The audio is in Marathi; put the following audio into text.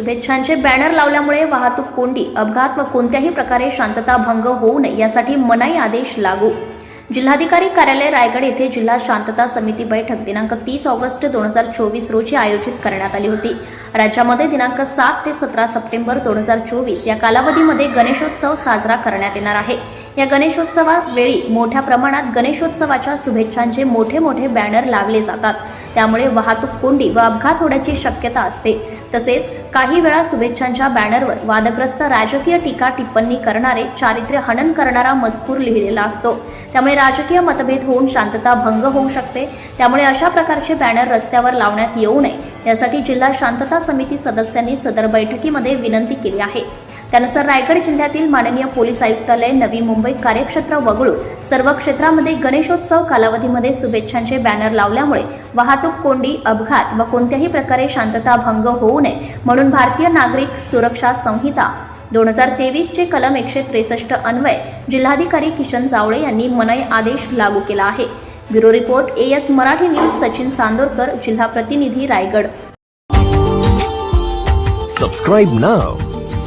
शुभेच्छांचे बॅनर लावल्यामुळे वाहतूक कोंडी अपघात व कोणत्याही प्रकारे शांतता भंग होऊ नये यासाठी मनाई आदेश लागू. जिल्हाधिकारी कार्यालय रायगड येथे जिल्हा शांतता समिती बैठक दिनांक तीस ऑगस्ट दोन हजार चोवीस रोजी आयोजित करण्यात आली होती. राज्यामध्ये दिनांक सात ते सतरा सप्टेंबर दोन हजार चोवीस या कालावधीमध्ये गणेशोत्सव साजरा करण्यात येणार आहे. या गणेशोत्सवावेळी मोठ्या प्रमाणात गणेशोत्सवाच्या शुभेच्छांचे मोठे मोठे बॅनर लावले जातात. त्यामुळे वाहतूक कोंडी व अपघात होण्याची शक्यता असते. तसेच काही वेळा शुभेच्छांच्या बॅनरवर वादग्रस्त राजकीय टीका टिप्पणी करणारे चारित्र्य हनन करणारा मजकूर लिहिलेला असतो. त्यामुळे राजकीय मतभेद होऊन शांतता भंग होऊ शकते. त्यामुळे अशा प्रकारचे बॅनर रस्त्यावर लावण्यात येऊ नये. यासाठी जिल्हा शांतता समिती सदस्यांनी सदर बैठकीमध्ये विनंती केली आहे. त्यानुसार रायगड जिल्ह्यातील माननीय पोलीस आयुक्तालय नवी मुंबई कार्यक्षेत्र वगळून सर्व क्षेत्रामध्ये गणेशोत्सव कालावधीमध्ये शुभेच्छांचे बॅनर लावल्यामुळे वाहतूक कोंडी अपघात व कोणत्याही प्रकारे शांतता भंग होऊ नये म्हणून भारतीय नागरिक सुरक्षा संहिता दोन हजार तेवीसचे कलम एकशे त्रेसष्ट अन्वय जिल्हाधिकारी किशन जावळे यांनी मनाई आदेश लागू केला आहे. Bureau report A S Marathi news Sachin Chandorkar जिल्हा प्रतिनिधी Raigad. Subscribe now